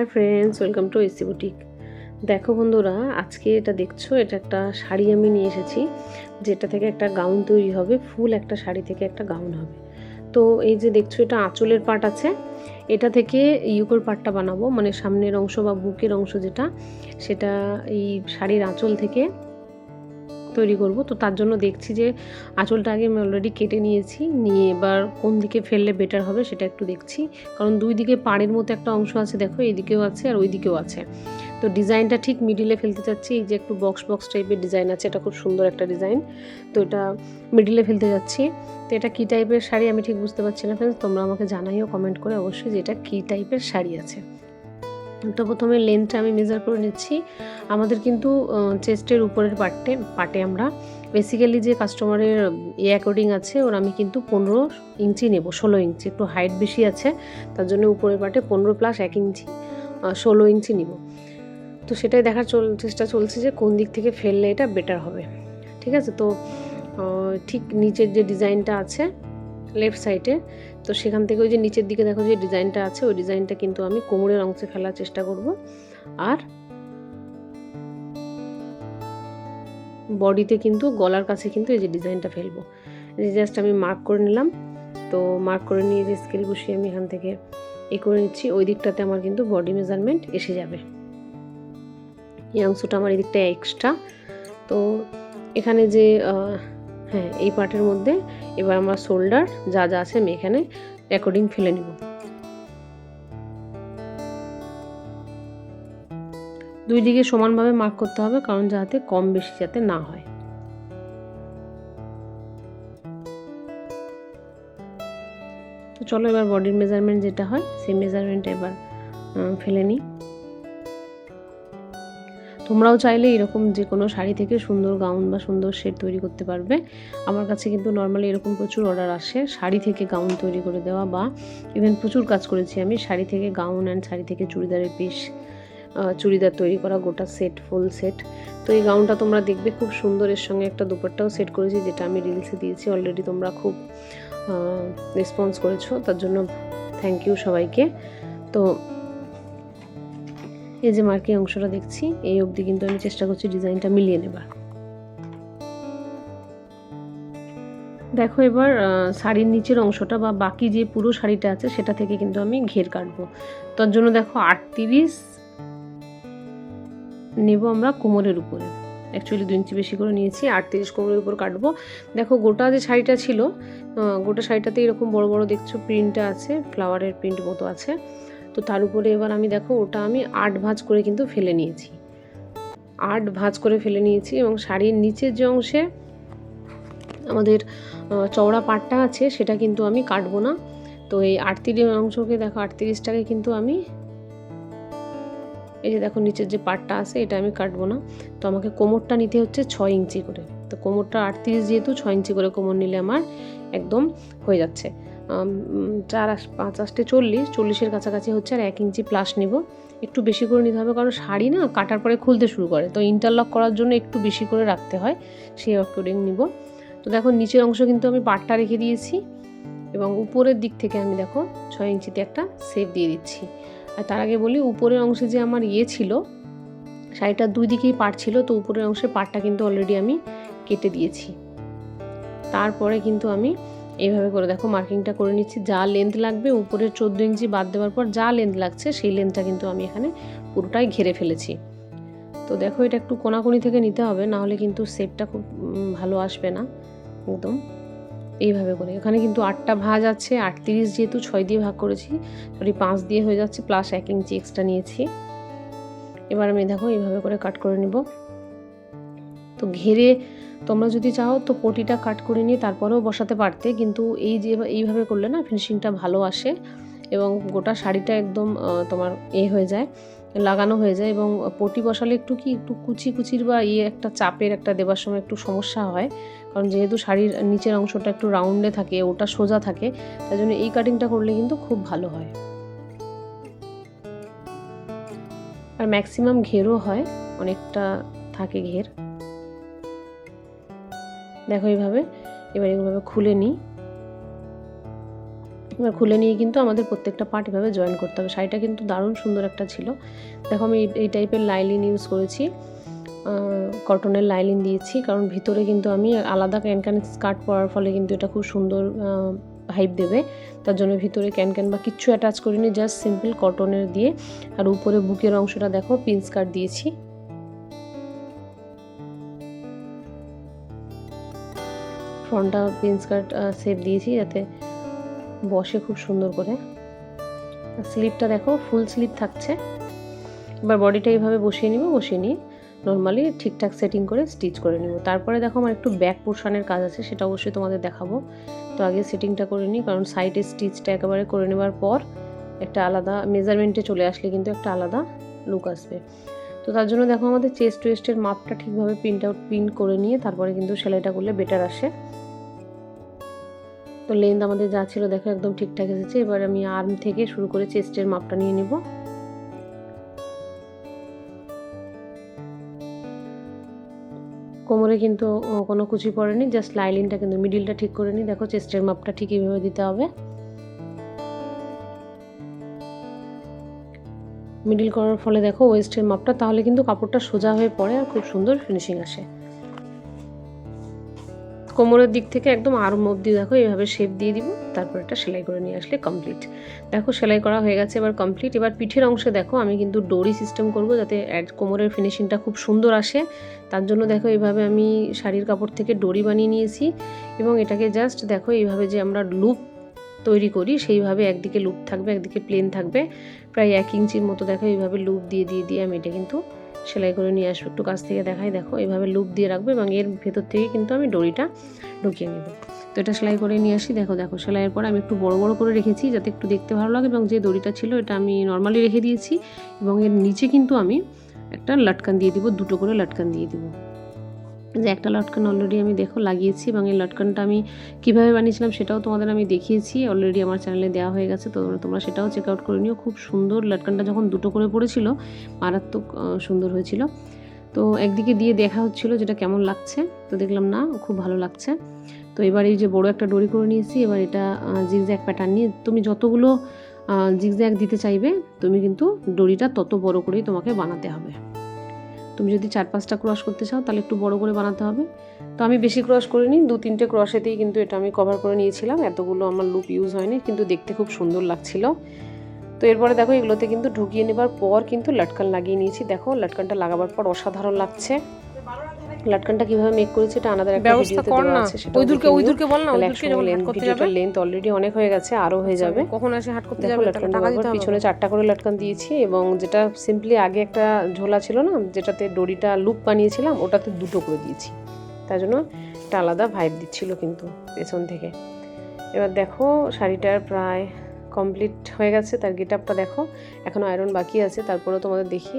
Hi friends welcome to AC boutique দেখো বন্ধুরা, আজকে এটা দেখছ, এটা একটা শাড়ি আমি নিয়ে এসেছি, যেটা থেকে একটা গাউন তৈরি হবে, ফুল একটা শাড়ি থেকে একটা গাউন হবে। তো এই যে দেখছ, এটা আঁচলের পাট আছে, এটা থেকে ইউকোর পাটটা বানাবো মানে সামনের অংশ বা বুকের অংশ যেটা, সেটা এই শাড়ির আঁচল থেকে তৈরি করব। তো তার জন্য দেখছি যে আঁচলটা আগে আমি অলরেডি কেটে নিয়েছি। নিয়ে এবার কোন দিকে ফেললে বেটার হবে সেটা একটু দেখছি। কারণ দুই দিকে পাড়ের মতো একটা অংশ আছে, দেখো এইদিকেও আছে আর ওই দিকেও আছে। তো ডিজাইনটা ঠিক মিডিলে ফেলতে চাচ্ছি। এই যে একটু বক্স বক্স টাইপের ডিজাইন আছে, এটা খুব সুন্দর একটা ডিজাইন তো এটা মিডিলে ফেলতে যাচ্ছি। তো এটা কী টাইপের শাড়ি আমি ঠিক বুঝতে পারছি না ফ্রেন্ডস তোমরা আমাকে জানাইও কমেন্ট করে অবশ্যই যে এটা কী টাইপের শাড়ি আছে। তো প্রথমে লেন্থটা আমি মেজার করে নিচ্ছি। আমাদের কিন্তু চেস্টের উপরের পার্টে পার্টে আমরা বেসিক্যালি যে কাস্টমারের এ অ্যাকর্ডিং আছে, ওর আমি কিন্তু পনেরো ইঞ্চি নেব, ষোলো ইঞ্চি, একটু হাইট বেশি আছে, তার জন্য উপরের পার্টে পনেরো প্লাস এক ইঞ্চি ষোলো ইঞ্চি নিব। তো সেটাই দেখার চল, চেষ্টা চলছে যে কোন দিক থেকে ফেললে এটা বেটার হবে। ঠিক আছে? তো ঠিক নিচের যে ডিজাইনটা আছে লেফট সাইডে তো সেখান থেকে ওই যে নিচের দিকে দেখো যে ডিজাইনটা আছে, ওই ডিজাইনটা কিন্তু আমি কোমরের অংশে ফেলার চেষ্টা করব। আর বডিতে কিন্তু, গলার কাছে কিন্তু এই যে ডিজাইনটা ফেলব। জাস্ট আমি মার্ক করে নিলাম। তো মার্ক করে নিয়ে যে স্কেল বসিয়ে আমি এখান থেকে এ করে নিচ্ছি, ওই দিকটাতে আমার কিন্তু বডি মেজারমেন্ট এসে যাবে। এই অংশটা আমার এই দিকটা এক্সট্রা তো এখানে যে হ্যাঁ এই পার্টের মধ্যে এবার আমার শোল্ডার যা যা আছে আমি এখানে অ্যাকর্ডিং ফেলে নিব। দুই দিকে সমানভাবে মার্ক করতে হবে, কারণ যাতে কম বেশি যাতে না হয়। তো চলো এবার বডির মেজারমেন্ট যেটা হয়, সেই মেজারমেন্টটা এবার ফেলে নিই। তোমরাও চাইলে এরকম যে কোনো শাড়ি থেকে সুন্দর গাউন বা সুন্দর সেট তৈরি করতে পারবে। আমার কাছে কিন্তু নর্মালি এরকম প্রচুর অর্ডার আসে, শাড়ি থেকে গাউন তৈরি করে দেওয়া বা ইভেন প্রচুর কাজ করেছি আমি, শাড়ি থেকে গাউন অ্যান্ড শাড়ি থেকে চুড়িদারের পিস চুড়িদার তৈরি করা গোটা সেট ফুল সেট তো এই গাউনটা তোমরা দেখবে খুব সুন্দর, এর সঙ্গে একটা দুপাট্টাও সেট করেছি, যেটা আমি রিলসে দিয়েছি অলরেডি তোমরা খুব রেসপন্স করেছ, তার জন্য থ্যাংক ইউ সবাইকে। তো এই যে মার্কিং অংশটা দেখছি, এই অবধি কিন্তু আমি চেষ্টা করছি ডিজাইনটা মিলিয়ে নেবার। দেখো এবার শাড়ির নিচের অংশটা বা বাকি যে পুরো শাড়িটা আছে, সেটা থেকে কিন্তু আমি ঘের কাটবো। তার জন্য দেখো আটত্রিশ নেব আমরা কোমরের উপরে। অ্যাকচুয়ালি দু ইঞ্চি বেশি করে নিয়েছি, আটত্রিশ কোমরের উপর কাটবো। দেখো গোটা যে শাড়িটা ছিল গোটা শাড়িটাতে এরকম বড় বড় দেখছ প্রিন্টটা আছে ফ্লাওয়ারের প্রিন্ট মতো আছে। তো তার উপরে এবার আমি দেখো, ওটা আমি আট ভাঁজ করে কিন্তু ফেলে নিয়েছি। আট ভাঁজ করে ফেলে নিয়েছি এবং শাড়ির নিচের যে অংশে আমাদের চওড়া পাটটা আছে, সেটা কিন্তু আমি কাটবো না। তো এই আটত্রিশ অংশকে দেখো, আটত্রিশটাকে কিন্তু আমি, এই যে দেখো নিচের যে পাটটা আছে, এটা আমি কাটবো না। তো আমাকে কোমরটা নিতে হচ্ছে ছয় ইঞ্চি করে। তো কোমরটা আটত্রিশ যেহেতু, ছয় ইঞ্চি করে কোমর নিলে আমার একদম হয়ে যাচ্ছে। চার পাঁচ আষ্টে চল্লিশ, চল্লিশের কাছাকাছি হচ্ছে আর এক ইঞ্চি প্লাস নিব। একটু বেশি করে নিতে হবে কারণ শাড়ি না কাটার পরে খুলতে শুরু করে। তো ইন্টারলক করার জন্য একটু বেশি করে রাখতে হয়, সেই অ্যাকর্ডিং নিব। তো দেখো নিচের অংশ কিন্তু আমি পাটটা রেখে দিয়েছি এবং উপরের দিক থেকে আমি দেখো ছয় ইঞ্চিতে একটা সেপ দিয়ে দিচ্ছি। আর তার আগে বলি উপরের অংশে যে আমার ইয়ে ছিল, শাড়িটার দুই দিকেই পাট ছিল, তো উপরের অংশে পাটটা কিন্তু অলরেডি আমি কেটে দিয়েছি। তারপরে কিন্তু আমি এইভাবে করে দেখো, মার্কিংটা করে নিচ্ছি। যা লেন্থ লাগবে, উপরে চোদ্দ ইঞ্চি বাদ দেওয়ার পর যা লেন্থ লাগছে, সেই লেন্থটা কিন্তু আমি এখানে পুরোটাই ঘেরে ফেলেছি। তো দেখো, এটা একটু কোনাকুনি থেকে নিতে হবে নাহলে কিন্তু সেপটা খুব ভালো আসবে না, একদম। এইভাবে করে। এখানে কিন্তু আটটা ভাজ আছে, আটত্রিশ যেহেতু ছয় দিয়ে ভাগ করেছি সরি পাঁচ দিয়ে হয়ে যাচ্ছে প্লাস এক ইঞ্চি এক্সট্রা নিয়েছি। এবার আমি দেখো, এইভাবে করে কাট করে নিব। তো ঘেরে তোমরা যদি চাও তো পটিটা কাট করে নিয়ে তারপরেও বসাতে পারতে, কিন্তু এই যে এইভাবে করলে না ফিনিশিংটা ভালো আসে এবং গোটা শাড়িটা একদম তোমার এ হয়ে যায়, লাগানো হয়ে যায় এবং পটি বসালে একটু কি একটু কুচি কুচির বা ইয়ে একটা চাপের একটা দেবার সময় একটু সমস্যা হয়। কারণ যেহেতু শাড়ির নিচের অংশটা একটু রাউন্ডে থাকে, ওটা সোজা থাকে, তাই জন্য এই কাটিংটা করলে কিন্তু খুব ভালো হয়। আর ম্যাক্সিমাম ঘেরও হয়, অনেকটা থাকে ঘের। দেখো এইভাবে। এবার এইভাবে খুলে নিই। এবার খুলে নিয়ে কিন্তু আমাদের প্রত্যেকটা পার্ট এভাবে জয়েন করতে হবে। শাড়িটা কিন্তু দারুণ সুন্দর একটা ছিল। দেখো আমি এই- টাইপের লাইলিন ইউজ করেছি। কটনের লাইলিন দিয়েছি। কারণ ভিতরে কিন্তু আমি আলাদা ক্যান ক্যান স্কার্ট পরার ফলে কিন্তু এটা খুব সুন্দর হাইপ দেবে। তার জন্য ভিতরে ক্যান ক্যান বা কিচ্ছু অ্যাটাচ করিনি জাস্ট সিম্পল কটনের দিয়ে। আর উপরে বুকের অংশটা দেখো পিন স্কার্ট দিয়েছি। ফ্রন্টটা পিন স্কার্ট সেপ দিয়েছি যাতে বসে খুব সুন্দর করে। স্লিপটা দেখো, ফুল স্লিপ থাকছে। এবার বডিটা এইভাবে বসিয়ে নিব, বসিয়ে নিয়ে নর্মালি ঠিকঠাক সেটিং করে স্টিচ করে নিব। তারপরে দেখো আমার একটু ব্যাক পোর্শনের কাজ আছে, সেটা অবশ্যই তোমাদের দেখাবো। তো আগে সেটিংটা করে নিই, কারণ সাইডে স্টিচটা একেবারে করে নেবার পর একটা আলাদা মেজারমেন্টে চলে আসলে কিন্তু একটা আলাদা লুক আসবে। তো তার জন্য দেখো আমাদের চেস্ট ওয়েস্টের মাপটা ঠিকভাবে প্রিন্ট আউট প্রিন্ট করে নিয়ে তারপরে কিন্তু সেলাইটা করলে বেটার আসে। তো লেন্থ আমাদের যা ছিল দেখো একদম ঠিকঠাক এসেছে। এবার আমি আর্ম থেকে শুরু করে চেস্টের মাপটা নিয়ে নেব। কোমরে কিন্তু কোনো কুচি পড়েনি জাস্ট লাইলিনটা কিন্তু মিডিলটা ঠিক করে নিই। দেখো চেস্টের মাপটা ঠিক এইভাবে দিতে হবে। মিডিল করার ফলে দেখো ওয়েস্টের মাপটা, তাহলে কিন্তু কাপড়টা সোজা হয়ে পড়ে আর খুব সুন্দর ফিনিশিং আসে। কোমরের দিক থেকে একদম আর্ম অবধি দেখো, এইভাবে শেপ দিয়ে দিব, তারপর একটা সেলাই করে নিয়ে আসলে কমপ্লিট দেখো সেলাই করা হয়ে গেছে এবার কমপ্লিট এবার পিঠের অংশে দেখো, আমি কিন্তু ডোরি সিস্টেম করব যাতে কোমরের ফিনিশিংটা খুব সুন্দর আসে। তার জন্য দেখো এইভাবে আমি শাড়ির কাপড় থেকে ডোরি বানিয়ে নিয়েছি এবং এটাকে জাস্ট দেখো এইভাবে যে আমরা লুপ তৈরি করি, সেইভাবে একদিকে লুপ থাকবে, একদিকে প্লেন থাকবে। প্রায় এক ইঞ্চির মতো দেখো, এইভাবে লুপ দিয়ে দিয়ে দিয়ে আমি এটা কিন্তু সেলাই করে নিয়ে আসব। একটু কাছ থেকে দেখাই, দেখো, এইভাবে লুপ দিয়ে রাখব এবং এর ভেতর থেকে কিন্তু আমি ডরিটা ঢুকিয়ে নেব। তো এটা সেলাই করে নিয়ে আসি, দেখো দেখো, সেলাইয়ের পর আমি একটু বড় বড় করে রেখেছি যাতে একটু দেখতে ভালো লাগে এবং যে দড়িটা ছিল এটা আমি নর্মালি রেখে দিয়েছি এবং এর নিচে কিন্তু আমি একটা লাটকান দিয়ে দিব, দুটো করে লাটকান দিয়ে দিব। যে একটা লটকান অলরেডি আমি দেখো লাগিয়েছি এবং এই লটকানটা আমি কীভাবে বানিয়েছিলাম সেটাও তোমাদের আমি দেখিয়েছি। অলরেডি আমার চ্যানেলে দেওয়া হয়ে গেছে, তো তোমরা সেটাও চেক আউট করে নিও। খুব সুন্দর লটকানটা যখন দুটো করে পড়েছিল, মারাত্মক সুন্দর হয়েছিল। তো একদিকে দিয়ে দেখা হচ্ছিল যেটা কেমন লাগছে, তো দেখলাম না, খুব ভালো লাগছে। তো এবার এই যে বড় একটা ডরি করে নিয়েছি, এবার এটা জিগজ্যাগ প্যাটার্ন নিয়ে তুমি যতগুলো জিগজ্যাগ দিতে চাইবে, তুমি কিন্তু ডরিটা তত বড় করেই তোমাকে বানাতে হবে। তুমি যদি চার পাঁচটা ক্রস করতে চাও, তাহলে একটু বড় করে বানাতে হবে। তো আমি বেশি ক্রস করিনি, দু তিনটে ক্রসেতেই কিন্তু এটা আমি কভার করে নিয়েছিলাম। এতগুলো আমার লুপ ইউজ হয়নি, কিন্তু দেখতে খুব সুন্দর লাগছিল। তো এরপরে দেখো, এগুলোতে কিন্তু ঢুকিয়ে নেবার পর কিন্তু লটকান লাগিয়ে নিয়েছি। দেখো, লটকানটা লাগাবার পর অসাধারণ লাগছে। লটকানটা কীভাবে মেক করেছি এটা আনাদার একটা ভিডিওতে দেওয়া আছে সেটা ওই দূরকে ওই দূরকে বল না ওই দূরকে যখন হাট করতে যাবে লেন্থ অলরেডি অনেক হয়ে গেছে আরও হয়ে যাবে। কখন এসে হাট করতে যাবে টাকা দিতে হবে পিছনে চারটা করে লটকান দিয়েছি এবং যেটা সিম্পলি আগে একটা ঝোলা ছিল না যেটাতে দড়িটা লুপ বানিয়েছিলাম ওটাতে দুটো করে দিয়েছি। তার জন্য একটা আলাদা ভাইব দিচ্ছিল কিন্তু পেছন থেকে। এবার দেখো শাড়িটার প্রায় কমপ্লিট হয়ে গেছে তার গেট আপটা দেখো। এখনও আয়রন বাকি আছে তারপরেও তোমাদের দেখি।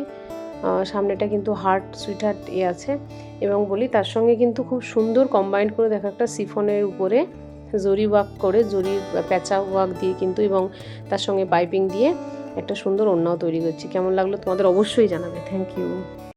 সামনেটা কিন্তু হার্ট সুইটহার্ট এ আছে এবং বলি তার সঙ্গে কিন্তু খুব সুন্দর কম্বাইন করে দেখো একটা সিফনের উপরে জরি ওয়াক করে, জরি প্যাঁচা ওয়াক দিয়ে কিন্তু এবং তার সঙ্গে পাইপিং দিয়ে একটা সুন্দর ওড়নাও তৈরি করছি। কেমন লাগল তোমাদের অবশ্যই জানাবে। Thank you